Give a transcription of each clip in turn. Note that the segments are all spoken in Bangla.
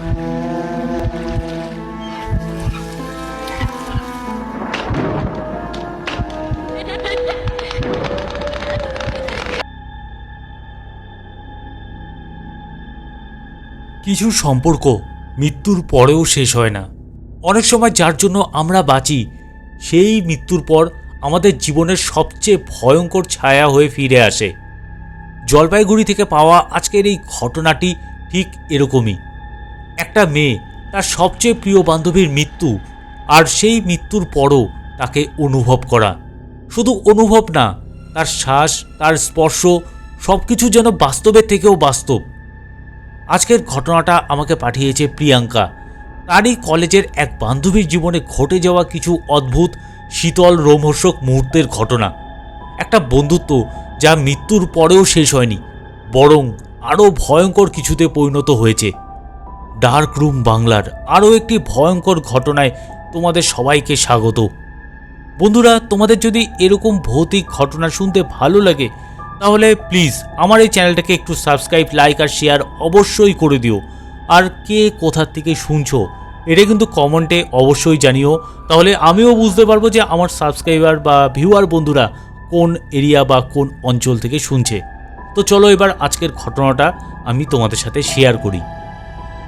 কিছু সম্পর্ক মৃত্যুর পরেও শেষ হয় না। অনেক সময় যার জন্য আমরা বাঁচি, সেই মৃত্যুর পর আমাদের জীবনের সবচেয়ে ভয়ঙ্কর ছায়া হয়ে ফিরে আসে। জলপাইগুড়ি থেকে পাওয়া আজকের এই ঘটনাটি ঠিক এরকমই। একটা মেয়ে, তার সবচেয়ে প্রিয় বান্ধবীর মৃত্যু, আর সেই মৃত্যুর পরও তাকে অনুভব করা। শুধু অনুভব না, তার শ্বাস, তার স্পর্শ সব কিছু যেন বাস্তবের থেকেও বাস্তব। আজকের ঘটনাটা আমাকে পাঠিয়েছে প্রিয়াঙ্কা। তারই কলেজের এক বান্ধবীর জীবনে ঘটে যাওয়া কিছু অদ্ভুত, শীতল, রোমহর্ষক মুহূর্তের ঘটনা। একটা বন্ধুত্ব যা মৃত্যুর পরেও শেষ হয়নি, বরং আরও ভয়ঙ্কর কিছুতে পরিণত হয়েছে। ডার্ক রুম বাংলার আরও একটি ভয়ঙ্কর ঘটনায় তোমাদের সবাইকে স্বাগত। বন্ধুরা, তোমাদের যদি এরকম ভৌতিক ঘটনা শুনতে ভালো লাগে, তাহলে প্লিজ আমার এই চ্যানেলটাকে একটু সাবস্ক্রাইব, লাইক আর শেয়ার অবশ্যই করে দিও। আর কে কোথার থেকে শুনছো, এটা কিন্তু কমেন্টে অবশ্যই জানিও। তাহলে আমিও বুঝতে পারব যে আমার সাবস্ক্রাইবার বা ভিউয়ার বন্ধুরা কোন এরিয়া বা কোন অঞ্চল থেকে শুনছে। তো চলো এবার আজকের ঘটনাটা আমি তোমাদের সাথে শেয়ার করি।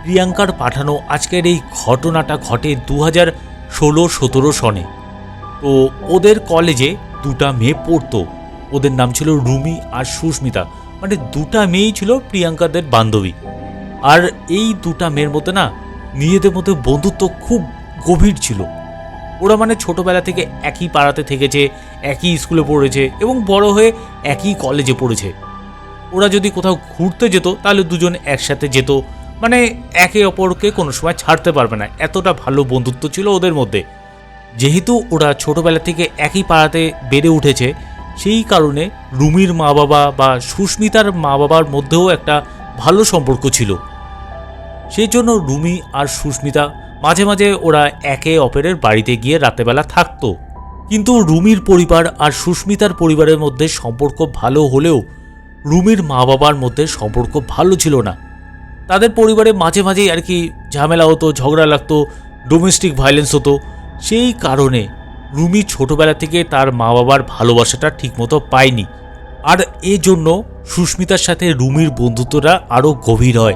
প্রিয়াঙ্কার পাঠানো আজকের এই ঘটনাটা ঘটে দু হাজার ষোলো সতেরো সনে। তো ওদের কলেজে দুটা মেয়ে পড়তো। ওদের নাম ছিল রুমি আর সুস্মিতা। মানে দুটা মেয়েই ছিল প্রিয়াঙ্কাদের বান্ধবী। আর এই দুটা মেয়ের মধ্যে না নিজেদের মধ্যে বন্ধুত্ব খুব গভীর ছিল। ওরা মানে ছোটবেলা থেকে একই পাড়াতে থেকেছে, একই স্কুলে পড়েছে এবং বড় হয়ে একই কলেজে পড়েছে। ওরা যদি কোথাও ঘুরতে যেত, তাহলে দুজন একসাথে যেত। মানে একে অপরকে কোনো সময় ছাড়তে পারবে না। এতটা ভালো বন্ধুত্ব ছিল ওদের মধ্যে। যেহেতু ওরা ছোটবেলা থেকে একই পাড়াতে বেড়ে উঠেছে, সেই কারণে রুমির মা বাবা বা সুস্মিতার মা বাবার মধ্যেও একটা ভালো সম্পর্ক ছিল। সেই জন্য রুমি আর সুস্মিতা মাঝে মাঝে ওরা একে অপরের বাড়িতে গিয়ে রাতেবেলা থাকতো। কিন্তু রুমির পরিবার আর সুস্মিতার পরিবারের মধ্যে সম্পর্ক ভালো হলেও রুমির মা বাবার মধ্যে সম্পর্ক ভালো ছিল না। তাদের পরিবারে মাঝে মাঝেই আর কি ঝামেলা হতো, ঝগড়া লাগতো ডোমেস্টিক ভায়োলেন্স হতো। সেই কারণে রুমি ছোটবেলা থেকে তার মা বাবার ভালোবাসাটা ঠিকমতো পায়নি। আর এজন্য সুস্মিতার সাথে রুমির বন্ধুত্বটা আরও গভীর হয়।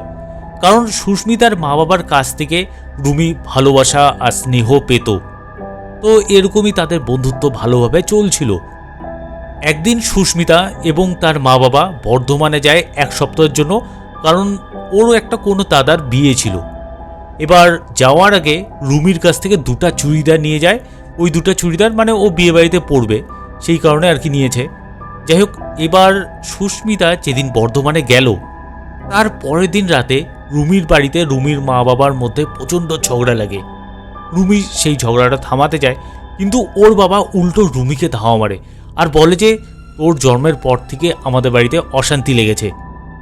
কারণ সুস্মিতার মা বাবার কাছ থেকে রুমি ভালোবাসা আর স্নেহ পেত। তো এরকমই তাদের বন্ধুত্ব ভালোভাবে চলছিল। একদিন সুস্মিতা এবং তার মা বাবা বর্ধমানে যায় এক সপ্তাহের জন্য, কারণ ওরও একটা কোনো দাদার বিয়ে ছিল। এবার যাওয়ার আগে রুমির কাছ থেকে দুটা চুড়িদার নিয়ে যায়। ওই দুটো চুড়িদার মানে ও বিয়ে বাড়িতে পরবে সেই কারণে আর কি নিয়েছে। যাই হোক, এবার সুস্মিতা যেদিন বর্ধমানে গেল, তার পরের দিন রাতে রুমির বাড়িতে রুমির মা বাবার মধ্যে প্রচণ্ড ঝগড়া লাগে। রুমি সেই ঝগড়াটা থামাতে যায়, কিন্তু ওর বাবা উল্টো রুমিকে ধাওয়া মারে আর বলে যে, তোর জন্মের পর থেকে আমাদের বাড়িতে অশান্তি লেগেছে।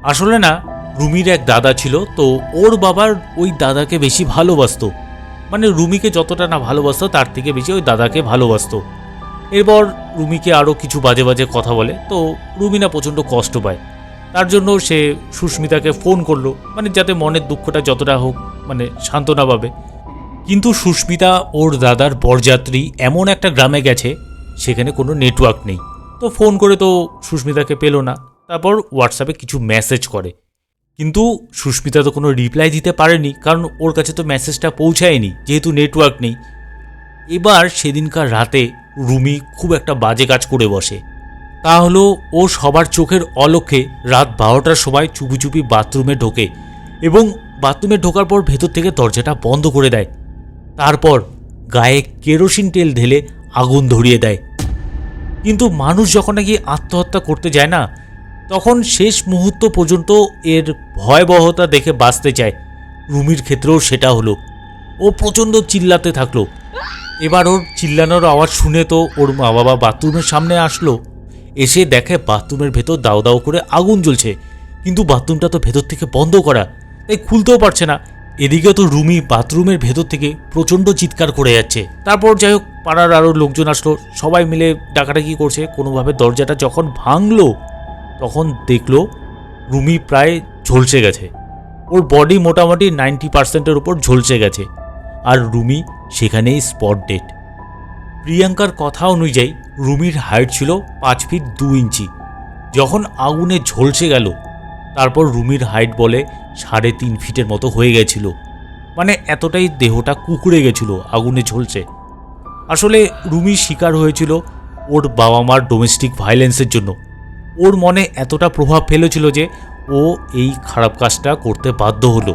আসলে না রুমির এক দাদা ছিল, তো ওর বাবার ওই দাদাকে বেশি ভালোবাসতো। মানে রুমিকে যতটা না ভালোবাসতো, তার থেকে বেশি ওই দাদাকে ভালোবাসতো। এরপর রুমিকে আরও কিছু বাজে বাজে কথা বলে, তো রুমি না প্রচণ্ড কষ্ট পায়। তার জন্য সে সুস্মিতাকে ফোন করল মানে যাতে মনের দুঃখটা যতটা হোক মানে সান্ত্বনা পাবে। কিন্তু সুস্মিতা, ওর দাদার বরযাত্রী এমন একটা গ্রামে গেছে, সেখানে কোনো নেটওয়ার্ক নেই। তো ফোন করে তো সুস্মিতাকে পেল না। তারপর হোয়াটসঅ্যাপে কিছু মেসেজ করে। কিন্তু সুস্মিতা তো কোনো রিপ্লাই দিতে পারেনি, কারণ ওর কাছে তো মেসেজটা পৌঁছায়নি, যেহেতু নেটওয়ার্ক নেই। এবার সেদিনকার রাতে রুমি খুব একটা বাজে কাজ করে বসে। তা হলো, ও সবার চোখের অলক্ষে রাত বারোটার সময় চুপি চুপি বাথরুমে ঢোকে এবং বাথরুমে ঢোকার পর ভেতর থেকে দরজাটা বন্ধ করে দেয়। তারপর গায়ে কেরোসিন তেল ঢেলে আগুন ধরিয়ে দেয়। কিন্তু মানুষ যখন নাকি আত্মহত্যা করতে যায় না তখন শেষ মুহূর্ত পর্যন্ত এর ভয়াবহতা দেখে বাঁচতে চায়। রুমির ক্ষেত্রেও সেটা হলো। ও প্রচণ্ড চিল্লাতে থাকল। এবার ওর চিল্লানোর আওয়াজ শুনে তো ওর মা বাবা বাথরুমের সামনে আসলো। এসে দেখে বাথরুমের ভেতর দাও দাও করে আগুন জ্বলছে। কিন্তু বাথরুমটা তো ভেতর থেকে বন্ধ করা, তাই খুলতেও পারছে না। এদিকে তো রুমি বাথরুমের ভেতর থেকে প্রচণ্ড চিৎকার করে যাচ্ছে। তারপর যাই হোক, পাড়ার আরও লোকজন আসলো। সবাই মিলে ডাকাডাকি করছে। কোনোভাবে দরজাটা যখন ভাঙলো তখন দেখল রুমি প্রায় ঝলসে গেছে। ওর বডি মোটামুটি নাইনটি পার্সেন্টের উপর ঝলসে গেছে। আর রুমি সেখানেই স্পট ডেট প্রিয়াঙ্কার কথা অনুযায়ী রুমির হাইট ছিল পাঁচ ফিট দু ইঞ্চি। যখন আগুনে ঝলসে গেল, তারপর রুমির হাইট বলে সাড়ে তিন ফিটের মতো হয়ে গেছিল। মানে এতটাই দেহটা কুকুরে গেছিল আগুনে ঝলসে। আসলে রুমি শিকার হয়েছিল ওর বাবা মার ডোমেস্টিক ভায়োলেন্সের জন্য। ওর মনে এতটা প্রভাব ফেলেছিল যে ও এই খারাপ কাজটা করতে বাধ্য হলো।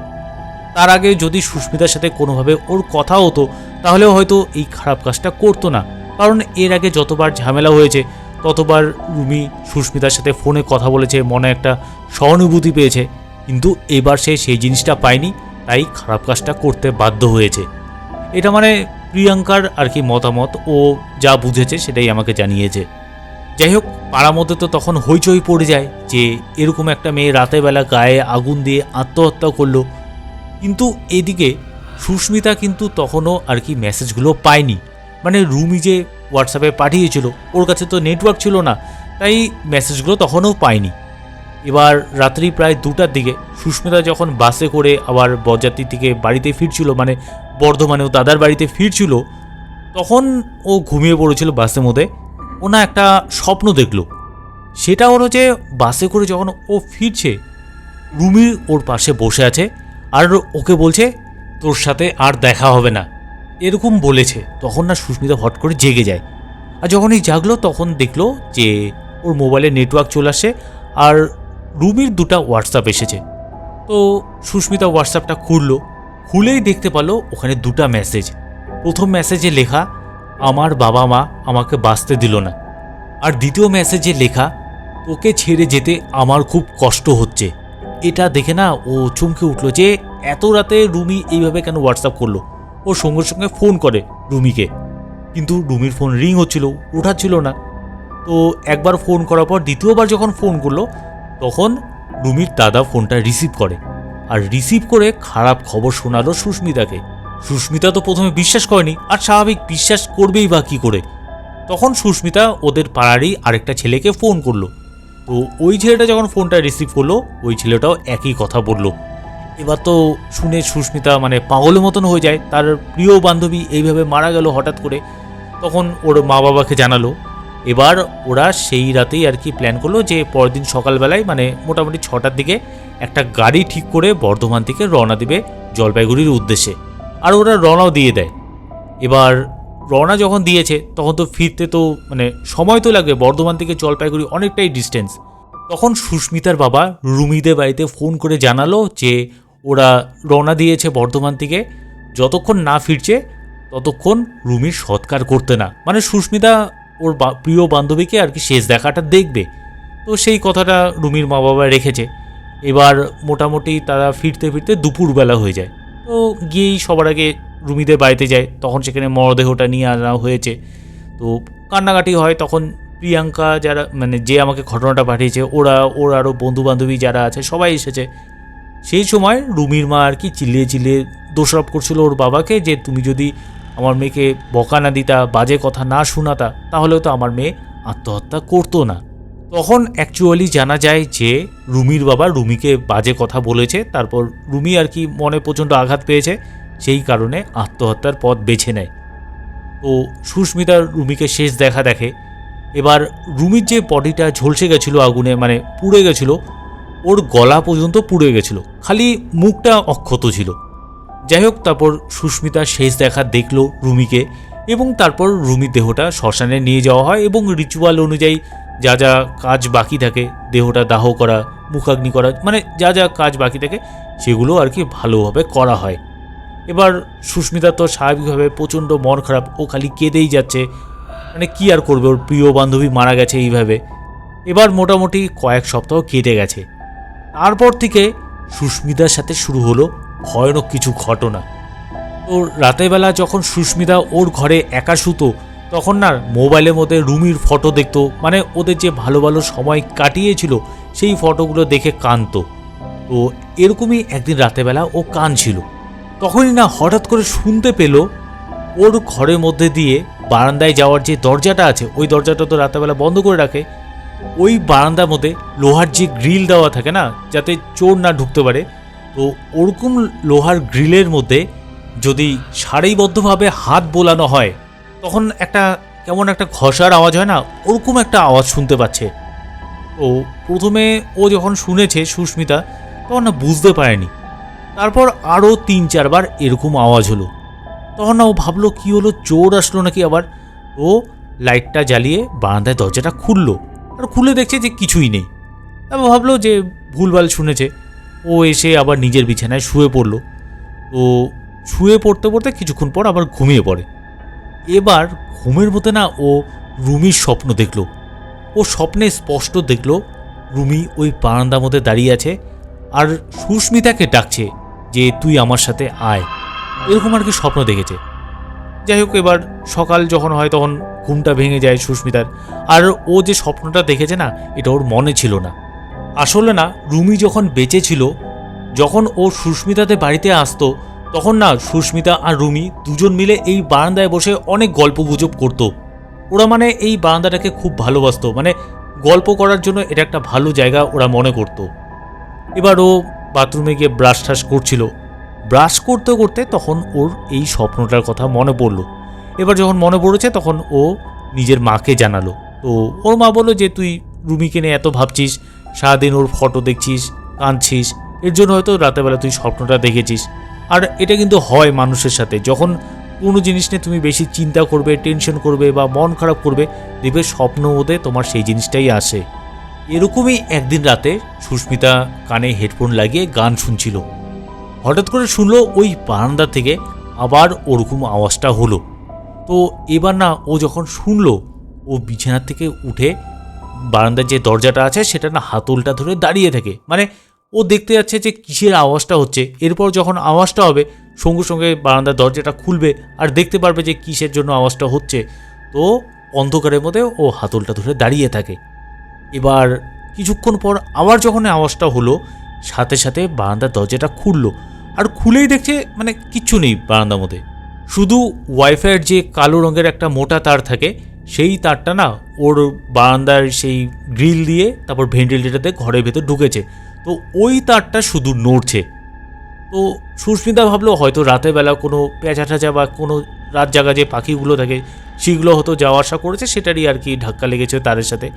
তার আগে যদি সুস্মিতার সাথে কোনোভাবে ওর কথা হতো, তাহলে হয়তো এই খারাপ কাজটা করতো না। কারণ এর আগে যতবার ঝামেলা হয়েছে, ততবার রুমি সুস্মিতার সাথে ফোনে কথা বলেছে, মনে একটা সহানুভূতি পেয়েছে। কিন্তু এবার সে সেই জিনিসটা পায়নি, তাই খারাপ কাজটা করতে বাধ্য হয়েছে। এটা মানে প্রিয়াঙ্কার আর কি মতামত, ও যা বুঝেছে সেটাই আমাকে জানিয়েছে। যাই হোক পাড়ার মধ্যে তো তখন হইচই পড়ে যায় যে এরকম একটা মেয়ে রাতের বেলা গায়ে আগুন দিয়ে আত্মহত্যা করল। কিন্তু এদিকে সুস্মিতা কিন্তু তখনও আর কি মেসেজগুলো পায়নি। মানে রুমি যে হোয়াটসঅ্যাপে পাঠিয়েছিল, ওর কাছে তো নেটওয়ার্ক ছিল না, তাই মেসেজগুলো তখনও পায়নি। এবার রাত্রি প্রায় দুটার দিকে সুস্মিতা যখন বাসে করে আবার বরযাত্রী থেকে বাড়িতে ফিরছিল মানে বর্ধমানেও দাদার বাড়িতে ফিরছিল, তখন ও ঘুমিয়ে পড়েছিল বাসের মধ্যে। ও না একটা স্বপ্ন দেখল। সেটা হলো যে বাসে করে যখন ও ফিরছে, রুমি ওর পাশে বসে আছে আর ওকে বলছে, তোর সাথে আর দেখা হবে না। এরকম বলেছে। তখন না সুস্মিতা হট করে জেগে যায়। আর যখনই জাগলো, তখন দেখল যে ওর মোবাইলে নেটওয়ার্ক চলে আসে আর রুমির দুটা হোয়াটসঅ্যাপ এসেছে। তো সুস্মিতা হোয়াটসঅ্যাপটা খুললো। খুলেই দেখতে পারল ওখানে দুটা মেসেজ প্রথম মেসেজে লেখা আমার বাবা মা আমাকে বাঁচতে দিল না। আর দ্বিতীয় মেসেজে লেখা, তোকে ছেড়ে যেতে আমার খুব কষ্ট হচ্ছে। এটা দেখে না ও চমকে উঠল যে এত রাতে রুমি এইভাবে কেন হোয়াটসঅ্যাপ করল? ও সঙ্গে সঙ্গে ফোন করে রুমিকে। কিন্তু রুমির ফোন রিং হচ্ছিল ওঠাচ্ছিল না। তো একবার ফোন করার পর দ্বিতীয়বার যখন ফোন করল, তখন রুমির দাদা ফোনটা রিসিভ করে। আর রিসিভ করে খারাপ খবর শোনালো সুস্মিতাকে। সুস্মিতা তো প্রথমে বিশ্বাস করেনি, আর স্বাভাবিক বিশ্বাস করবেই বা কী করে। তখন সুস্মিতা ওদের পাড়ারই আরেকটা ছেলেকে ফোন করল। তো ওই ছেলেটা যখন ফোনটা রিসিভ করল, ওই ছেলেটাও একই কথা বলল। এবার তো শুনে সুস্মিতা মানে পাগলের মতন হয়ে যায়। তার প্রিয় বান্ধবী এইভাবে মারা গেল হঠাৎ করে। তখন ওর মা বাবাকে জানালো। এবার ওরা সেই রাতেই আর কি প্ল্যান করল যে পরদিন সকালবেলায় মানে মোটামুটি ছটার দিকে একটা গাড়ি ঠিক করে বর্ধমান থেকে রওনা দেবে জলপাইগুড়ির উদ্দেশ্যে। আর ওরা রওনাও দিয়ে দেয়। এবার রওনা যখন দিয়েছে, তখন তো ফিরতে তো মানে সময় তো লাগবে, বর্ধমান থেকে জলপাইগুড়ি অনেকটাই ডিস্টেন্স তখন সুস্মিতার বাবা রুমিদের বাড়িতে ফোন করে জানালো যে ওরা রওনা দিয়েছে বর্ধমান থেকে। যতক্ষণ না ফিরছে, ততক্ষণ রুমির সৎকার করতে না। মানে সুস্মিতা ওর প্রিয় বান্ধবীকে আর কি শেষ দেখাটা দেখবে। তো সেই কথাটা রুমির মা বাবা রেখেছে। এবার মোটামুটি তারা ফিরতে ফিরতে দুপুরবেলা হয়ে যায়। তো গিয়েই সবার আগে রুমিদের বাড়িতে যায়। তখন সেখানে মরদেহটা নিয়ে আনা হয়েছে। তো কান্নাকাটি হয়। তখন প্রিয়াঙ্কা যারা মানে যে আমাকে ঘটনাটা পাঠিয়েছে, ওরা, ওর আরও বন্ধু বান্ধবী যারা আছে, সবাই এসেছে। সেই সময় রুমির মা আর কি চিল্লিয়ে চিল্লিয়ে দোষারোপ করছিল ওর বাবাকে যে, তুমি যদি আমার মেয়েকে বকা না দিতা, বাজে কথা না শোনাতা, তাহলে তো আমার মেয়ে আত্মহত্যা করতো না। তখন অ্যাকচুয়ালি জানা যায় যে রুমির বাবা রুমিকে বাজে কথা বলেছে, তারপর রুমি আর কি মনে প্রচণ্ড আঘাত পেয়েছে, সেই কারণে আত্মহত্যার পথ বেছে নেয়। তো সুস্মিতা রুমিকে শেষ দেখা দেখে। এবার রুমির যে বডিটা ঝলসে গেছিল আগুনে মানে পুড়ে গেছিল, ওর গলা পর্যন্ত পুড়ে গেছিল, খালি মুখটা অক্ষত ছিল। যাই হোক, তারপর সুস্মিতা শেষ দেখা দেখল রুমিকে, এবং তারপর রুমির দেহটা শ্মশানে নিয়ে যাওয়া হয়, এবং রিচুয়াল অনুযায়ী যা যা কাজ বাকি থাকে, দেহটা দাহ করা মুখাগ্নি করা মানে যা যা কাজ বাকি থাকে, সেগুলো আর কি ভালোভাবে করা হয়। এবার সুস্মিতা তো স্বাভাবিকভাবে প্রচণ্ড মন খারাপ, ও খালি কেঁদেই যাচ্ছে। মানে কি আর করবে, ওর প্রিয় বান্ধবী মারা গেছে এইভাবে। এবার মোটামুটি কয়েক সপ্তাহ কেটে গেছে। তারপর থেকে সুস্মিতার সাথে শুরু হলো ভয়ানক কিছু ঘটনা। তো রাতের বেলা যখন সুস্মিতা ওর ঘরে একা শুতো তখন না মোবাইলের মধ্যে রুমির ফটো দেখতো মানে ওদের যে ভালো ভালো সময় কাটিয়েছিল সেই ফটোগুলো দেখে কাঁদতো। তো এরকমই একদিন রাতেরবেলা ও কাঁদছিল। তখনই না হঠাৎ করে শুনতে পেল ওর ঘরের মধ্যে দিয়ে বারান্দায় যাওয়ার যে দরজাটা আছে, ওই দরজাটা তো রাতেরবেলা বন্ধ করে রাখে, ওই বারান্দার মধ্যে লোহার যে গ্রিল দেওয়া থাকে না, যাতে চোর না ঢুকতে পারে, তো ওরকম লোহার গ্রিলের মধ্যে যদি সারিবদ্ধভাবে হাত বোলানো হয় তখন একটা কেমন একটা ঘষার আওয়াজ হয় না? ওরকম একটা আওয়াজ শুনতে পাচ্ছে। তো প্রথমে ও যখন শুনেছে সুস্মিতা, তখন না বুঝতে পারেনি। তারপর আরও তিন, চারবার এরকম আওয়াজ হলো। তখন না ও ভাবলো, কি হলো? চোর আসলো নাকি আবার? ও লাইটটা জ্বালিয়ে বারান্দায় দরজাটা খুললো আর খুলে দেখছে যে কিছুই নেই। তারপর ভাবলো যে ভুলভাল শুনেছে। ও এসে আবার নিজের বিছানায় শুয়ে পড়ল। তো শুয়ে পড়তে পড়তে কিছুক্ষণ পর আবার ঘুমিয়ে পড়ে। এবার ঘুমের মধ্যে না ও রুমির স্বপ্ন দেখল। ও স্বপ্নে স্পষ্ট দেখল, রুমি ওই বারান্দার মধ্যে দাঁড়িয়ে আছে আর সুস্মিতাকে ডাকছে যে, তুই আমার সাথে আয়। এরকম আর কি স্বপ্ন দেখেছে। যাই হোক, এবার সকাল যখন হয় তখন ঘুমটা ভেঙে যায় সুস্মিতার। আর ও যে স্বপ্নটা দেখেছে না, এটা ওর মনে ছিল না। আসলে না, রুমি যখন বেঁচে ছিল, যখন ও সুস্মিতাতে বাড়িতে আসতো তখন না সুস্মিতা আর রুমি দুজন মিলে এই বারান্দায় বসে অনেক গল্প গুজব করতো। ওরা মানে এই বারান্দাটাকে খুব ভালোবাসতো মানে গল্প করার জন্য এটা একটা ভালো জায়গা ওরা মনে করতো। এবার ও বাথরুমে গিয়ে ব্রাশ টাশ করছিল। ব্রাশ করতে করতে তখন ওর এই স্বপ্নটার কথা মনে পড়ল। এবার যখন মনে পড়েছে তখন ও নিজের মাকে জানালো। তো ওর মা বলল যে, তুই রুমিকে নিয়ে এত ভাবছিস, সারাদিন ওর ফটো দেখছিস, কাঁদছিস, এর জন্য হয়তো রাতেবেলা তুই স্বপ্নটা দেখেছিস। আর এটা কিন্তু হয় মানুষের সাথে। যখন কোনো জিনিস নিয়ে তুমি বেশি চিন্তা করবে টেনশন করবে বা মন খারাপ করবে, দেখবে স্বপ্ন মধ্যে তোমার সেই জিনিসটাই আসে। এরকমই একদিন রাতে সুস্মিতা কানে হেডফোন লাগিয়ে গান শুনছিল। হঠাৎ করে শুনলো ওই বারান্দা থেকে আবার ওরকম আওয়াজটা হলো। তো এবার না ও যখন শুনলো, ও বিছানার থেকে উঠে বারান্দার যে দরজাটা আছে, সেটা না হাতলটা ধরে দাঁড়িয়ে থাকে। মানে ও দেখতে যাচ্ছে যে কিসের আওয়াজটা হচ্ছে। এরপর যখন আওয়াজটা হবে, সঙ্গে সঙ্গে বারান্দার দরজাটা খুলবে আর দেখতে পারবে যে কিসের জন্য আওয়াজটা হচ্ছে। তো অন্ধকারের মধ্যে ও হাতলটা ধরে দাঁড়িয়ে থাকে। এবার কিছুক্ষণ পর আবার যখন আওয়াজটা হলো, সাথে সাথে বারান্দার দরজাটা খুললো আর খুলেই দেখছে মানে কিচ্ছু নেই বারান্দার মধ্যে। শুধু ওয়াইফাইয়ের যে কালো রঙের একটা মোটা তার থাকে, সেই তারটা না ওর বারান্দার সেই গ্রিল দিয়ে, তারপর ভেন্টিলেটারতে ঘরের ভেতর ঢুকেছে। তো ওই তারটা শুধু নড়ছে। তো সুস্মিতা ভাবলো, হয়তো রাতের বেলা কোনো পেঁচা ঠাচা বা কোনো রাত জাগা যে পাখিগুলো থাকে, সেগুলো হয়তো যাওয়া আসা করেছে, সেটারই আর কি ধাক্কা লেগেছে তারের সাথে।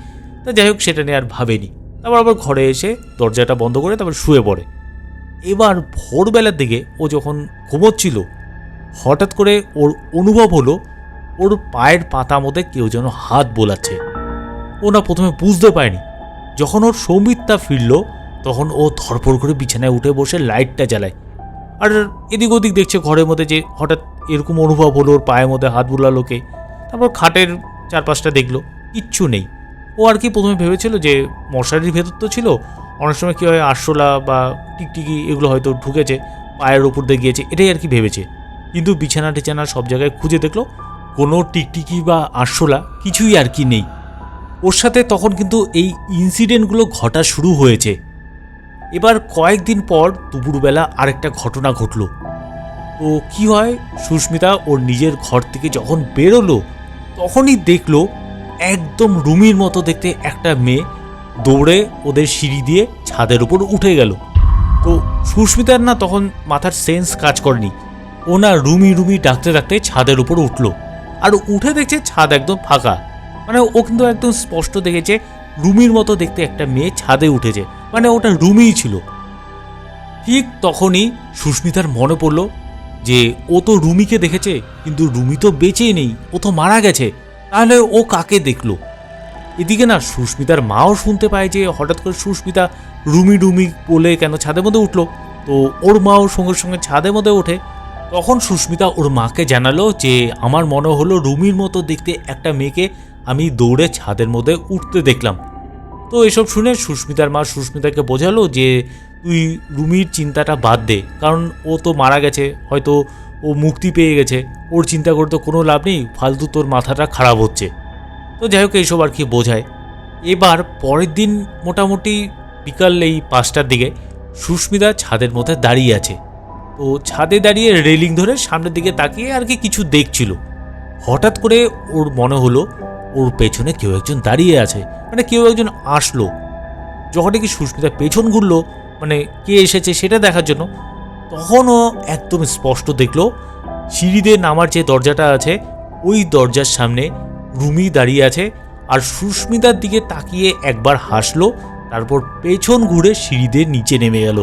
তা যাই হোক, সেটা নিয়ে আর ভাবেনি। তারপর আবার ঘরে এসে দরজাটা বন্ধ করে তারপর শুয়ে পড়ে। এবার ভোরবেলার দিকে ও যখন ঘুমোচ্ছিল, হঠাৎ করে ওর অনুভব হলো, ওর পায়ের পাতা মধ্যে কেউ যেন হাত বোলাচ্ছে। ও না প্রথমে বুঝতে পারেনি। যখন ওর সৌমিত্রা ফিরল তখন ও ধরপড় করে বিছানায় উঠে বসে লাইটটা জ্বালায়। আর এদিক ওদিক দেখছে ঘরের মধ্যে যে হঠাৎ এরকম অনুভব হলো ওর পায়ের মধ্যে হাত বুলালোকে তারপর খাটের চারপাশটা দেখল, কিচ্ছু নেই। ও আর কি প্রথমে ভেবেছিল যে মশারির ভেতর তো ছিল, অনেক সময় কী হয় আরশোলা বা টিকটিকি এগুলো হয়তো ঢুকেছে, পায়ের ওপর দিয়ে গিয়েছে, এটাই আর কি ভেবেছে। কিন্তু বিছানা টিছানা সব জায়গায় খুঁজে দেখল, কোনো টিকটিকি বা আরশোলা কিছুই আর কি নেই। ওর সাথে তখন কিন্তু এই ইনসিডেন্টগুলো ঘটা শুরু হয়েছে। এবার কয়েকদিন পর দুপুরবেলা আরেকটা ঘটনা ঘটলো। তো কি হয়? সুস্মিতা ওর নিজের ঘর থেকে যখন বেরোলো, তখনই দেখল একদম রুমির মতো দেখতে একটা মেয়ে দৌড়ে ওদের সিঁড়ি দিয়ে ছাদের উপর উঠে গেল। তো সুস্মিতার না তখন মাথার সেন্স কাজ করেনি। ও না রুমি রুমি ডাকতে ডাকতে ছাদের উপর উঠল আর উঠে দেখছে ছাদ একদম ফাঁকা। মানে ও কিন্তু একদম স্পষ্ট দেখেছে রুমির মতো দেখতে একটা মেয়ে ছাদে উঠেছে। মানে ওটা রুমিই ছিল। ঠিক তখনই সুস্মিতার মনে পড়ল যে ও তো রুমিকে দেখেছে, কিন্তু রুমি তো বেঁচেই নেই, ও তো মারা গেছে, তাহলে ও কাকে দেখল? এদিকে না সুস্মিতার মাও শুনতে পায় যে হঠাৎ করে সুস্মিতা রুমি রুমি বলে কেন ছাদের মধ্যে উঠল। তো ওর মাও সঙ্গে সঙ্গে ছাদের মধ্যে ওঠে। তখন সুস্মিতা ওর মাকে জানালো যে আমার মনে হলো রুমির মতো দেখতে একটা মেয়েকে আমি দৌড়ে ছাদের মধ্যে উঠতে দেখলাম। তো এসব শুনে সুস্মিতার মা সুস্মিতাকে বোঝালো যে তুই রুমির চিন্তাটা বাদ দে, কারণ ও তো মারা গেছে, হয়তো ও মুক্তি পেয়ে গেছে, ওর চিন্তা করতে কোনো লাভ নেই, ফালতু তোর মাথাটা খারাপ হচ্ছে। তো যাই হোক, এইসব আর কি বোঝায়। এবার পরের দিন মোটামুটি বিকাল এই পাঁচটার দিকে সুস্মিতা ছাদের মধ্যে দাঁড়িয়ে আছে। তো ছাদে দাঁড়িয়ে রেলিং ধরে সামনের দিকে তাকিয়ে আর কি কিছু দেখছিল। হঠাৎ করে ওর মনে হলো, ওর পেছনে কেউ একজন দাঁড়িয়ে আছে। মানে কেউ একজন আসলো যখন কি সুস্মিতা পেছন ঘুরলো মানে কে এসেছে সেটা দেখার জন্য, তখনও একদম স্পষ্ট দেখল, সিঁড়িতে নামার যে দরজাটা আছে, ওই দরজার সামনে রুমি দাঁড়িয়ে আছে, আর সুস্মিতার দিকে তাকিয়ে একবার হাসলো, তারপর পেছন ঘুরে সিঁড়িতে নিচে নেমে গেল।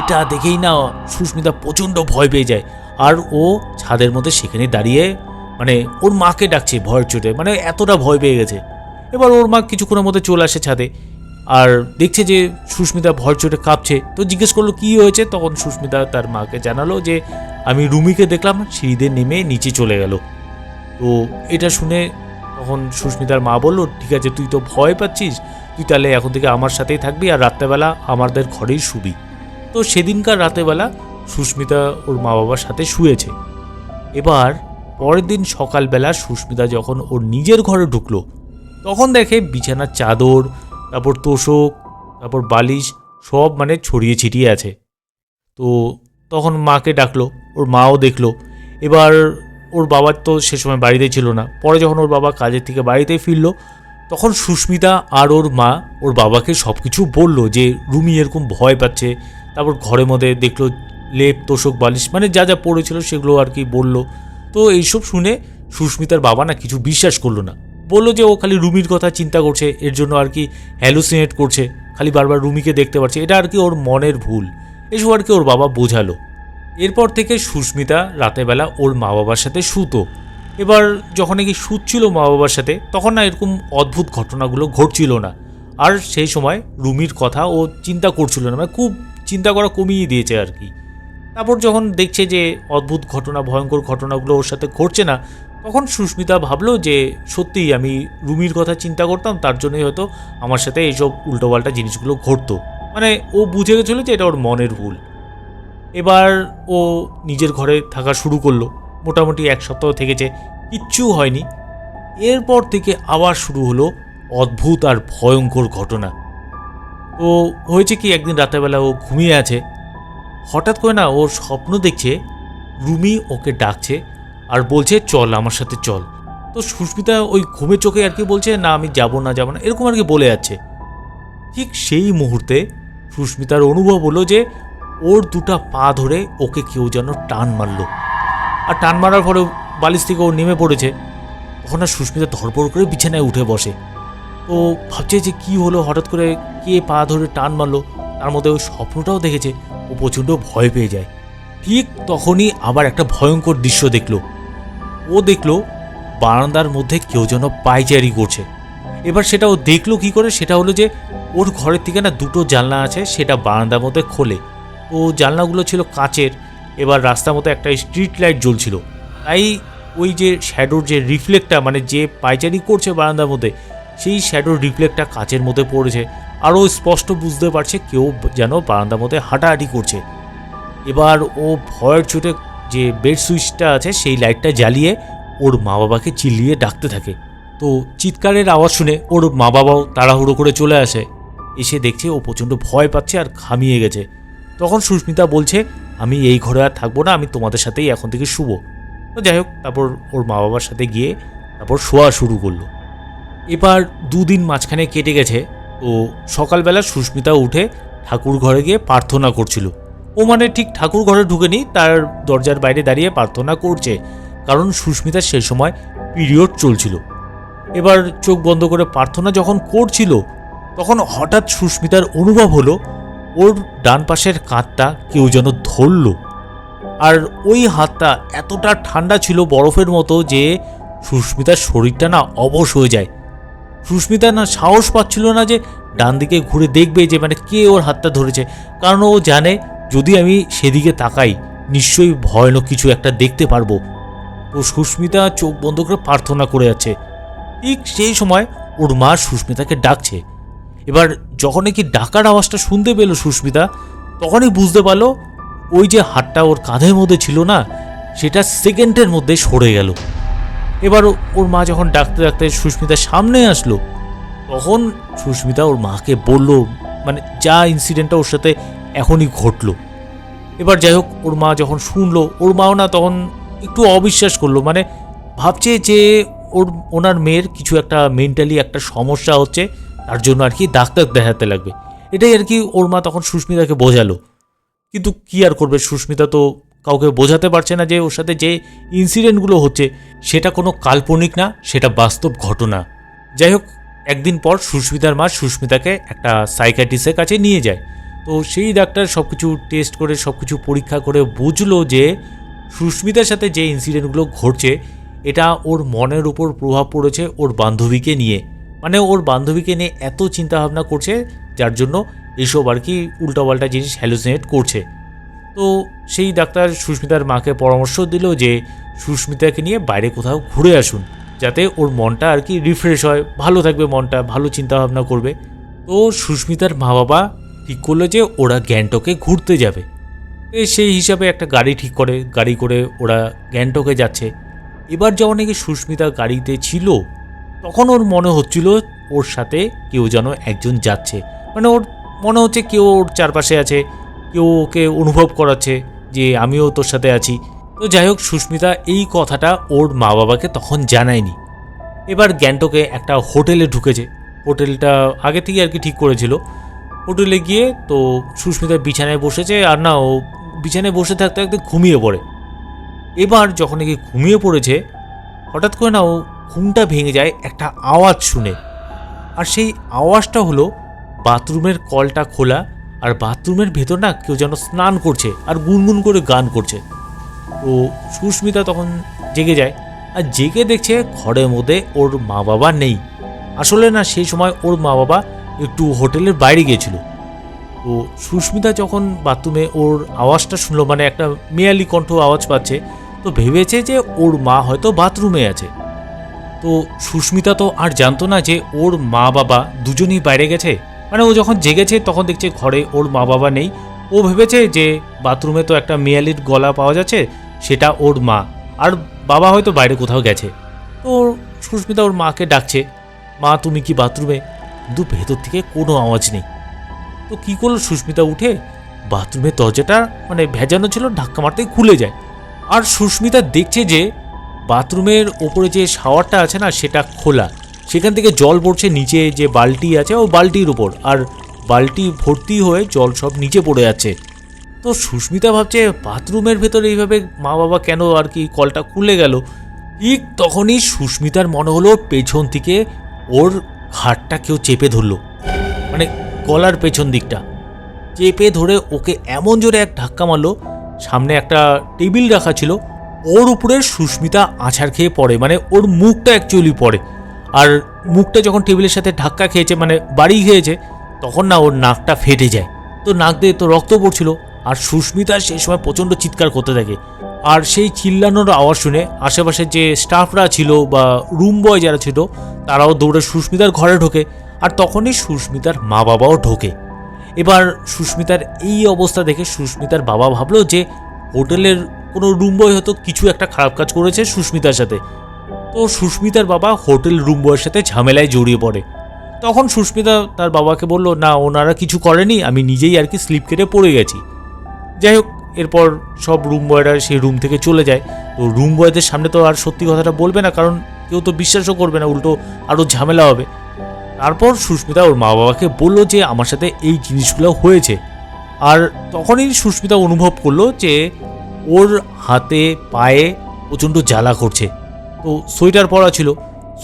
এটা দেখেই না সুস্মিতা প্রচণ্ড ভয় পেয়ে যায়, আর ও ছাদের মধ্যে সেখানে দাঁড়িয়ে মানে ওর মাকে ডাকছে ভয়ের চোটে মানে এতটা ভয় পেয়ে গেছে। এবার ওর মা কিছুক্ষণের মধ্যে চলে আসে ছাদে। আর দেখছে যে সুস্মিতা ভয়ের চোটে কাঁপছে। তো জিজ্ঞেস করল, কী হয়েছে? তখন সুস্মিতা তার মাকে জানালো যে, আমি রুমিকে দেখলাম, সিঁড়িতে নেমে নিচে চলে গেল। তো এটা শুনে তখন সুস্মিতার মা বলল, ঠিক আছে, তুই তো ভয় পাচ্ছিস। তুই তাহলে এখন থেকে আমার সাথেই থাকবি আর রাত্রেবেলা আমাদের ঘরেই শুবি। তো সেদিনকার রাতেবেলা সুস্মিতা ওর মা বাবার সাথে শুয়েছে। এবার পরের দিন সকালবেলা সুস্মিতা যখন ওর নিজের ঘরে ঢুকলো তখন দেখে বিছানার চাদর, তারপর তোষক, তারপর বালিশ, সব মানে ছড়িয়ে ছিটিয়ে আছে। তো তখন মাকে ডাকলো, ওর মাও দেখল। এবার ওর বাবার তো সে সময় বাড়িতে ছিল না। পরে যখন ওর বাবা কাজের থেকে বাড়িতে ফিরলো, তখন সুস্মিতা আর ওর মা ওর বাবাকে সব কিছু বলল যে, রুমি এরকম ভয় পাচ্ছে। তারপর ঘরের মধ্যে দেখল, লেপ, তোষক, বালিশ মানে যা যা পড়েছিল সেগুলো আর কি বলল। তো এইসব শুনে সুস্মিতার বাবা না কিছু বিশ্বাস করল না। বলল যে ও খালি রুমির কথা চিন্তা করছে, এর জন্য আর কি হ্যালুসিনেট করছে, খালি বারবার রুমিকে দেখতে পাচ্ছে এটা আর কি ওর মনের ভুল। এসব আর কি ওর বাবা বোঝালো। এরপর থেকে সুস্মিতা রাতেবেলা ওর মা বাবার সাথে শুতো। এবার যখন নাকি শুচ্ছিল মা বাবার সাথে, তখন না এরকম অদ্ভুত ঘটনাগুলো ঘটছিল না। আর সেই সময় রুমির কথা ও চিন্তা করছিল না মানে খুব চিন্তা করা কমিয়ে দিয়েছে আর কি। তারপর যখন দেখছে যে অদ্ভুত ঘটনা, ভয়ঙ্কর ঘটনাগুলো ওর সাথে ঘটছে না তখন সুস্মিতা ভাবলো যে সত্যিই আমি রুমির কথা চিন্তা করতাম, তার জন্যই হয়তো আমার সাথে এইসব উল্টোপাল্টা জিনিসগুলো ঘটতো। মানে ও বুঝে গেছিল যে এটা ওর মনের ভুল। এবার ও নিজের ঘরে থাকা শুরু করল। মোটামুটি এক সপ্তাহ থেকেছে, কিচ্ছু হয়নি। এরপর থেকে আবার শুরু হলো অদ্ভুত আর ভয়ঙ্কর ঘটনা। ও হয়েছে কি, একদিন রাতেরবেলা ও ঘুমিয়ে আছে। হঠাৎ করে না ওর স্বপ্ন দেখছে, রুমি ওকে ডাকছে আর বলছে, চল, আমার সাথে চল। তো সুস্মিতা ওই ঘুমে চোখে আর কি বলছে, না, আমি যাব না যাব না, এরকম আর কি বলে যাচ্ছে। ঠিক সেই মুহূর্তে সুস্মিতার অনুভব হলো যে ওর দুটা পা ধরে ওকে কেউ যেন টান মারলো। আর টান মারার পরে বালিশ থেকে ও নেমে পড়েছে। তখন আর সুস্মিতা ধরপড় করে বিছানায় উঠে বসে। তো ভাবছে যে কি হলো, হঠাৎ করে কে পা ধরে টান মারলো, তার মধ্যে ওই স্বপ্নটাও দেখেছে, ও প্রচণ্ড ভয় পেয়ে যায়। ঠিক তখনই আবার একটা ভয়ঙ্কর দৃশ্য দেখল। ও দেখল বারান্দার মধ্যে কেউ যেন পাইচারি করছে। এবার সেটা ও দেখল কি করে, সেটা হলো যে ওর ঘরের থেকে না দুটো জানলা আছে, সেটা বারান্দার মধ্যে খোলে। ও জানলাগুলো ছিল কাচের, এবার রাস্তার মতো একটা স্ট্রিট লাইট জ্বলছিল। তাই ওই যে শ্যাডোর যে রিফ্লেক্টটা মানে যে পাইচারি করছে বারান্দার মধ্যে, সেই শ্যাডোর রিফ্লেক্টটা কাচের মধ্যে পড়েছে। আরও স্পষ্ট বুঝতে পারছে কেউ যেন বারান্দার মধ্যে হাঁটাহাঁটি করছে। এবার ও ভয়ের চোটে যে বেড সুইচটা আছে, সেই লাইটটা জ্বালিয়ে ওর মা বাবাকে চিল্লিয়ে ডাকতে থাকে। তো চিৎকারের আওয়াজ শুনে ওর মা বাবাও তাড়াহুড়ো করে চলে আসে। এসে দেখছে ও প্রচণ্ড ভয় পাচ্ছে আর ঘামিয়ে গেছে। তখন সুস্মিতা বলছে, আমি এই ঘরে আর থাকব না, আমি তোমাদের সাথেই এখন থেকে শুভ তো যাই হোক, তারপর ওর মা বাবার সাথে গিয়ে তারপর শোয়া শুরু করল। এবার দুদিন মাঝখানে কেটে গেছে। তো সকালবেলা সুস্মিতা উঠে ঠাকুর ঘরে গিয়ে প্রার্থনা করছিল। ও মানে ঠিক ঠাকুর ঘরে ঢুকেনি, তার দরজার বাইরে দাঁড়িয়ে প্রার্থনা করছে। কারণ সুস্মিতার সেই সময় পিরিয়ড চলছিল। এবার চোখ বন্ধ করে প্রার্থনা যখন করছিল, তখন হঠাৎ সুস্মিতার অনুভব হলো, ওর ডান পাশের কাঁধটা কেউ যেন ধরলো। আর ওই হাতটা এতটা ঠান্ডা ছিল বরফের মতো যে সুস্মিতার শরীরটা না অবশ হয়ে যায়। সুস্মিতা না সাহস পাচ্ছিল না যে ডান দিকে ঘুরে দেখবে যে মানে কে ওর হাতটা ধরেছে। কারণ ও জানে যদি আমি সেদিকে তাকাই, নিশ্চয়ই ভয়ানক কিছু একটা দেখতে পারব। ও সুস্মিতা চোখ বন্ধ করে প্রার্থনা করে যাচ্ছে ঠিক সেই সময় ওর মা সুস্মিতাকে ডাকছে। এবার যখন কি ডাকার আওয়াজটা শুনতে পেল সুস্মিতা, তখনই বুঝতে পারল ওই যে হাতটা ওর কাঁধের মধ্যে ছিল না, সেটা সেকেন্ডের মধ্যে সরে গেল। এবার ওর মা যখন ডাকতে ডাকতে সুস্মিতার সামনে আসলো, তখন সুস্মিতা ওর মাকে বলল মানে যা ইনসিডেন্টটা ওর সাথে এখনই ঘটলো। এবার যাই হোক, ওর মা যখন শুনলো, ওর মাও না তখন একটু অবিশ্বাস করল। মানে ভাবছে যে ওর, ওনার মেয়ের কিছু একটা মেন্টালি একটা সমস্যা হচ্ছে, তার জন্য আর কি ডাক্তার দেখাতে লাগবে। এটাই আর কি ওর মা তখন সুস্মিতাকে বোঝালো। কিন্তু কি আর করবে? সুস্মিতা তো কাউকে বোঝাতে পারছে না যে ওর সাথে যে ইনসিডেন্টগুলো হচ্ছে, সেটা কোনো কাল্পনিক না, সেটা বাস্তব ঘটনা। যাই হোক, একদিন পর সুস্মিতার মা সুস্মিতাকে একটা সাইকাটিস্টের কাছে নিয়ে যায়। তো সেই ডাক্তার সব কিছু টেস্ট করে সব কিছু পরীক্ষা করে বুঝলো যে সুস্মিতার সাথে যে ইনসিডেন্টগুলো ঘটছে, এটা ওর মনের উপর প্রভাব পড়েছে ওর বান্ধবীকে নিয়ে। মানে ওর বান্ধবীকে নিয়ে এত চিন্তাভাবনা করছে, যার জন্য এসব আর কি উল্টোপাল্টা জিনিস হ্যালুসিনেট করছে। তো সেই ডাক্তার সুস্মিতার মাকে পরামর্শ দিল যে সুস্মিতাকে নিয়ে বাইরে কোথাও ঘুরে আসুন, যাতে ওর মনটা আর কি রিফ্রেশ হয়, ভালো থাকবে মনটা, ভালো চিন্তাভাবনা করবে। তো সুস্মিতার মা বাবা ঠিক করল যে ওরা গ্যাংটকে ঘুরতে যাবে। সেই হিসাবে একটা গাড়ি ঠিক করে, গাড়ি করে ওরা গ্যাংটকে যাচ্ছে। এবার যখন নাকি সুস্মিতা গাড়িতে ছিল, তখন ওর মনে হচ্ছিল ওর সাথে কেউ যেন একজন যাচ্ছে। মানে ওর মনে হচ্ছে কেউ ওর চারপাশে আছে, কেউ ওকে অনুভব করাচ্ছে যে আমিও তোর সাথে আছি। তো যাই হোক, সুস্মিতা এই কথাটা ওর মা বাবাকে তখন জানায়নি। এবার গ্যাংটকে একটা হোটেলে ঢুকেছে। হোটেলটা আগে থেকে আর কি ঠিক করেছিল। হোটেলে গিয়ে তো সুস্মিতা বিছানায় বসেছে আর না, ও বিছানায় বসে থাকতে থাকতে ঘুমিয়ে পড়ে। এবার যখন নাকি ঘুমিয়ে পড়েছে, হঠাৎ করে না ও ঘুমটা ভেঙে যায়, একটা আওয়াজ শুনে। আর সেই আওয়াজটা হলো বাথরুমের কলটা খোলা আর বাথরুমের ভেতর না কেউ যেন স্নান করছে আর গুনগুন করে গান করছে। তো সুস্মিতা তখন জেগে যায় আর জেগে দেখছে ঘরের মধ্যে ওর মা বাবা নেই। আসলে না সেই সময় ওর মা বাবা একটু হোটেলের বাইরে গিয়েছিল। তো সুস্মিতা যখন বাথরুমে ওর আওয়াজটা শুনলো মানে একটা মেয়ালি কণ্ঠ আওয়াজ পাচ্ছে, তো ভেবেছে যে ওর মা হয়তো বাথরুমে আছে। তো সুস্মিতা তো আর জানতো না যে ওর মা বাবা দুজনেই বাইরে গেছে। মানে ও যখন জেগেছে, তখন দেখছে ঘরে ওর মা বাবা নেই। ও ভেবেছে যে বাথরুমে তো একটা মেয়ালির গলা পাওয়া যাচ্ছে, সেটা ওর মা। আর বাবা হয়তো বাইরে কোথাও গেছে। তো সুস্মিতা ওর মাকে ডাকছে, মা, তুমি কি বাথরুমে? কিন্তু ভেতর থেকে কোনো আওয়াজ নেই। তো কী করল সুস্মিতা উঠে? বাথরুমের দরজাটা মানে ভেজানো ছিল, ধাক্কা মারতেই খুলে যায়। আর সুস্মিতা দেখছে যে বাথরুমের ওপরে যে শাওয়ারটা আছে না, সেটা খোলা। সেখান থেকে জল পড়ছে নিচে যে বালতি আছে, ও বালতির উপর। আর বালতি ভর্তি হয়ে জল সব নিচে পড়ে যাচ্ছে তো সুস্মিতা ভাবছে, বাথরুমের ভেতরে এইভাবে মা বাবা কেন আর কি কলটা খুলে গেল? ঠিক তখনই সুস্মিতার মনে হলো পেছন থেকে ওর ঘাটটা কেউ চেপে ধরলো। মানে গলার পেছন দিকটা। চেপে ধরে ওকে এমন জোরে এক ধাক্কা মারলো, সামনে একটা টেবিল রাখা ছিল, ওর উপরে সুস্মিতা আছাড় খেয়ে পড়ে মানে ওর মুখটা অ্যাকচুয়ালি পড়ে। আর মুখটা যখন টেবিলের সাথে ধাক্কা খেয়েছে মানে বাড়ি খেয়েছে তখন না ওর নাকটা ফেটে যায়। তো নাক দিয়ে তো রক্ত পড়ছিল, আর সুস্মিতা সেই সময় প্রচণ্ড চিৎকার করতে থাকে। আর সেই চিল্লানোর আওয়াজ শুনে আশেপাশে যে স্টাফরা ছিল বা রুম বয় যারা ছিল, তারাও দৌড়ে সুস্মিতার ঘরে ঢোকে আর তখনই সুস্মিতার মা বাবাও ঢোকে। এবার সুস্মিতার এই অবস্থা দেখে সুস্মিতার বাবা ভাবলো যে হোটেলের কোনো রুম বয় হয়তো কিছু একটা খারাপ কাজ করেছে সুস্মিতার সাথে। তো সুস্মিতার বাবা হোটেল রুম বয়ের সাথে ঝামেলায় জড়িয়ে পড়ে। তখন সুস্মিতা তার বাবাকে বলল, না, ওনারা কিছু করেনি, আমি নিজেই আর কি স্লিপ কেটে পড়ে গেছি। যাই হোক এরপর সব রুম বয়রা সেই রুম থেকে চলে যায়। তো রুম বয়দের সামনে তো আর সত্যি কথাটা বলবে না, কারণ কেউ তো বিশ্বাসও করবে না, উল্টো আরও ঝামেলা হবে। তারপর সুস্মিতা ওর মা বাবাকে বলল যে, আমার সাথে এই জিনিসগুলো হয়েছে। আর তখনই সুস্মিতা অনুভব করল যে, ওর হাতে, পায়ে প্রচণ্ড জ্বালা করছে। তো সোয়েটার পরা ছিল।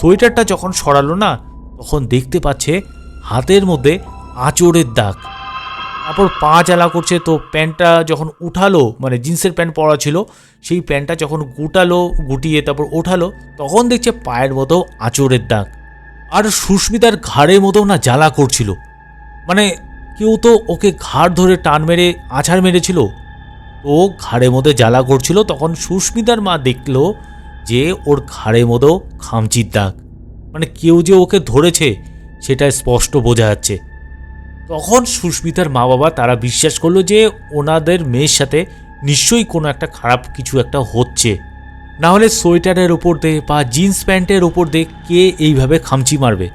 সোয়েটারটা যখন সরালো না, তখন দেখতে পাচ্ছে হাতের মধ্যে আঁচড়ের দাগ। তারপর পা জ্বালা করছে, তো প্যান্টটা যখন উঠালো মানে জিন্সের প্যান্ট পরা ছিল, সেই প্যান্টটা যখন গুটালো, গুটিয়ে তারপর ওঠালো, তখন দেখছে পায়ের মতো আঁচড়ের দাগ। আর সুস্মিতার ঘাড়ের মতো না জ্বালা করছিল। মানে কেউ তো ওকে ঘাড় ধরে টান মেরে আছাড় মেরেছিল। ও ঘাড়ের মধ্যে জ্বালা করছিল, তখন সুস্মিতার মা দেখল যে ওর ঘাড়ের মতো খামচির দাগ। মানে কেউ যে ওকে ধরেছে, সেটা স্পষ্ট বোঝা যাচ্ছে। তখন সুস্মিতার মা বাবা তারা বিশ্বাস করল যে ওনাদের মেয়ের সাথে নিশ্চয়ই কোনো একটা খারাপ কিছু একটা হচ্ছে। না হলে সোয়েটারের ওপর দিয়ে বা জিন্স প্যান্টের ওপর দিয়ে কে এইভাবে খামচি মারবে।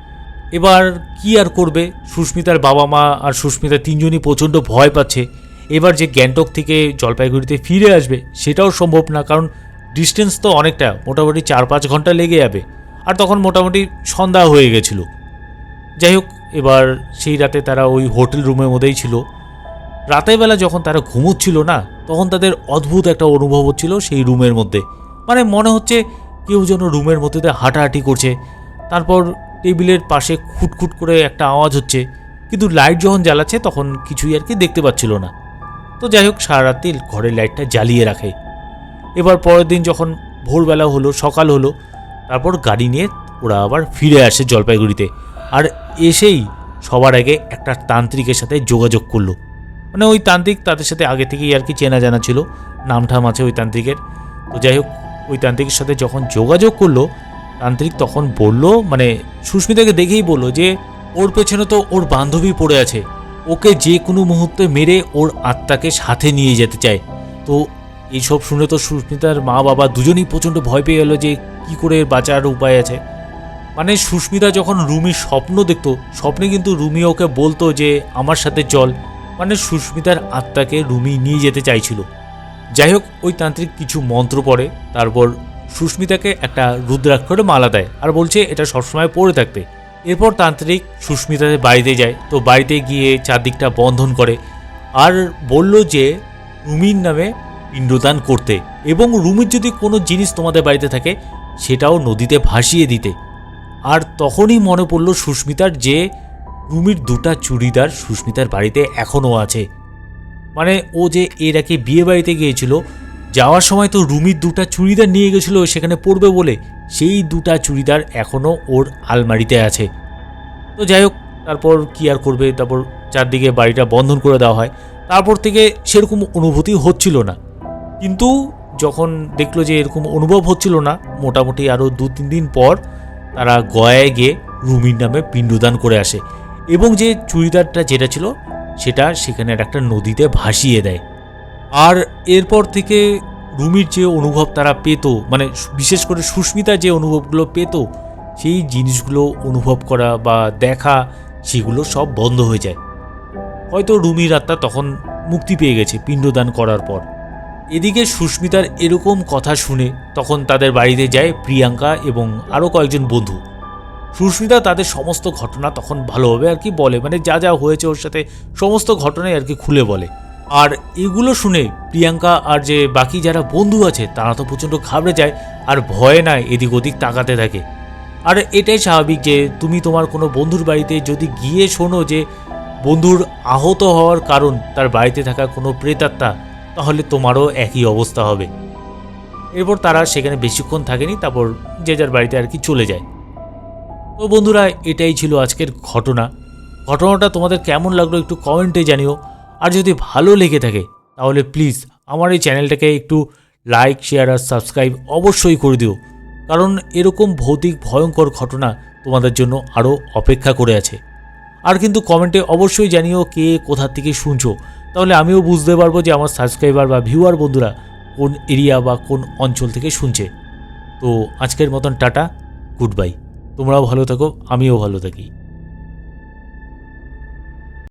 এবার কি আর করবে? সুস্মিতার বাবা মা আর সুস্মিতা তিনজনই প্রচণ্ড ভয় পাচ্ছে। এবার যে গ্যাংটক থেকে জলপাইগুড়িতে ফিরে আসবে সেটাও সম্ভব না, কারণ ডিস্টেন্স তো অনেকটা, মোটামুটি চার পাঁচ ঘণ্টা লেগে যাবে। আর তখন মোটামুটি সন্ধ্যা হয়ে গেছিল। যাই হোক এবার সেই রাতে তারা ওই হোটেল রুমের মধ্যেই ছিল। রাতের বেলা যখন তারা ঘুমোচ্ছিল না, তখন তাদের অদ্ভুত একটা অনুভব হচ্ছিল সেই রুমের মধ্যে। মানে মনে হচ্ছে কেউ যেন রুমের মধ্যে হাঁটাহাঁটি করছে। তারপর টেবিলের পাশে খুটখুট করে একটা আওয়াজ হচ্ছে, কিন্তু লাইট যখন জ্বালাচ্ছে তখন কিছুই আর কি দেখতে পাচ্ছিল না। তো যাই হোক, সারা রাত্রি ঘরের লাইটটা জ্বালিয়ে রাখে। এবার পরের দিন যখন ভোরবেলা হলো, সকাল হলো, তারপর গাড়ি নিয়ে ওরা আবার ফিরে আসে জলপাইগুড়িতে। আর এসেই সবার আগে একটা তান্ত্রিকের সাথে যোগাযোগ করল। মানে ওই তান্ত্রিক তাদের সাথে আগে থেকেই আর কি চেনা জানা ছিল নাম ঠাম আছে ওই তান্ত্রিকের। তো যাই হোক, ওই তান্ত্রিকের সাথে যখন যোগাযোগ করল, তান্ত্রিক তখন বলল মানে সুস্মিতাকে দেখেই বলল যে, ওর পেছনে তো ওর বান্ধবী পড়ে আছে। ওকে যে কোনো মুহূর্তে মেরে ওর আত্মাকে সাথে নিয়ে যেতে চায়। তো এইসব শুনে তো সুস্মিতার মা বাবা দুজনেই প্রচণ্ড ভয় পেয়ে গেল যে, কি করে বাঁচার উপায় আছে। মানে সুস্মিতা যখন রুমির স্বপ্ন দেখতো, স্বপ্নে কিন্তু রুমি ওকে বলতো যে, আমার সাথে চল। মানে সুস্মিতার আত্মাকে রুমি নিয়ে যেতে চাইছিল। যাই হোক, ওই তান্ত্রিক কিছু মন্ত্র পড়ে, তারপর সুস্মিতাকে একটা রুদ্রাক্ষরে মালা দেয় আর বলছে, এটা সবসময় পড়ে থাকতে। এরপর তান্ত্রিক সুস্মিতাদের বাড়িতে যায়, তো বাড়িতে গিয়ে চারদিকটা বন্ধন করে আর বলল যে, রুমির নামে পিণ্ডদান করতে। এবং রুমির যদি কোনো জিনিস তোমাদের বাড়িতে থাকে, সেটাও নদীতে ভাসিয়ে দিতে। আর তখনই মনে পড়ল সুস্মিতার যে রুমির দুটা চুড়িদার সুস্মিতার বাড়িতে এখনও আছে। মানে ও যে এর আগে বিয়ে বাড়িতে গিয়েছিল, যাওয়ার সময় তো রুমির দুটা চুড়িদার নিয়ে গেছিল, সেখানে পরবে বলে। সেই দুটা চুড়িদার এখনও ওর আলমারিতে আছে। তো যাই হোক, তারপর কী আর করবে? তারপর চারদিকে বাড়িটা বন্ধন করে দেওয়া হয়। তারপর থেকে সেরকম অনুভূতি হচ্ছিল না। কিন্তু যখন দেখল যে এরকম অনুভব হচ্ছিল না, মোটামুটি আরও দু তিন দিন পর তারা গয়ায় গিয়ে রুমির নামে পিণ্ডদান করে আসে এবং যে চুড়িদারটা যেটা ছিল, সেটা সেখানের একটা নদীতে ভাসিয়ে দেয়। আর এরপর থেকে রুমির যে অনুভব তারা পেত মানে বিশেষ করে সুস্মিতা যে অনুভবগুলো পেত, সেই জিনিসগুলো অনুভব করা বা দেখা, সেগুলো সব বন্ধ হয়ে যায়। হয়তো রুমির আত্মা তখন মুক্তি পেয়ে গেছে পিণ্ডদান করার পর। এদিকে সুস্মিতার এরকম কথা শুনে তখন তাদের বাড়িতে যায় প্রিয়াঙ্কা এবং আরও কয়েকজন বন্ধু। সুস্মিতা তাদের সমস্ত ঘটনা তখন ভালোভাবে আর কি বলে মানে যা যা হয়েছে ওর সাথে সমস্ত ঘটনাই আর কি খুলে বলে। আর এগুলো শুনে প্রিয়াঙ্কা আর যে বাকি যারা বন্ধু আছে, তারা তো প্রচণ্ড ঘাবড়ে যায় আর ভয়ে না এদিক ওদিক তাকাতে থাকে। আর এটাই স্বাভাবিক যে তুমি তোমার কোনো বন্ধুর বাড়িতে যদি গিয়ে শোনো যে বন্ধুর আহত হওয়ার কারণ, তার বাড়িতে থাকা কোনো প্রেতাত্মা তাহলে তোমারও একই অবস্থা হবে। এরপর তারা সেখানে বেশিক্ষণ থাকেনি, তারপর যে যার বাড়িতে আর কি চলে যায়। তো বন্ধুরা, এটাই ছিল আজকের ঘটনা। ঘটনাটা তোমাদের কেমন লাগল একটু কমেন্টে জানিও। আর যদি ভালো লেগে থাকে, তাহলে প্লিজ আমার এই চ্যানেলটাকে একটু লাইক, শেয়ার আর সাবস্ক্রাইব অবশ্যই করে দিও। কারণ এরকম ভৌতিক ভয়ঙ্কর ঘটনা তোমাদের জন্য আরও অপেক্ষা করে আছে। আর কিন্তু কমেন্টে অবশ্যই জানিও কে কোথা থেকে শুনছো। তাহলে আমিও বুঝতে পারব যে আমার সাবস্ক্রাইবার বা ভিউয়ার বন্ধুরা কোন এরিয়া বা কোন অঞ্চল থেকে শুনছে। তো আজকের মতন টাটা গুড বাই তোমরাও ভালো থাকো, আমিও ভালো থাকি।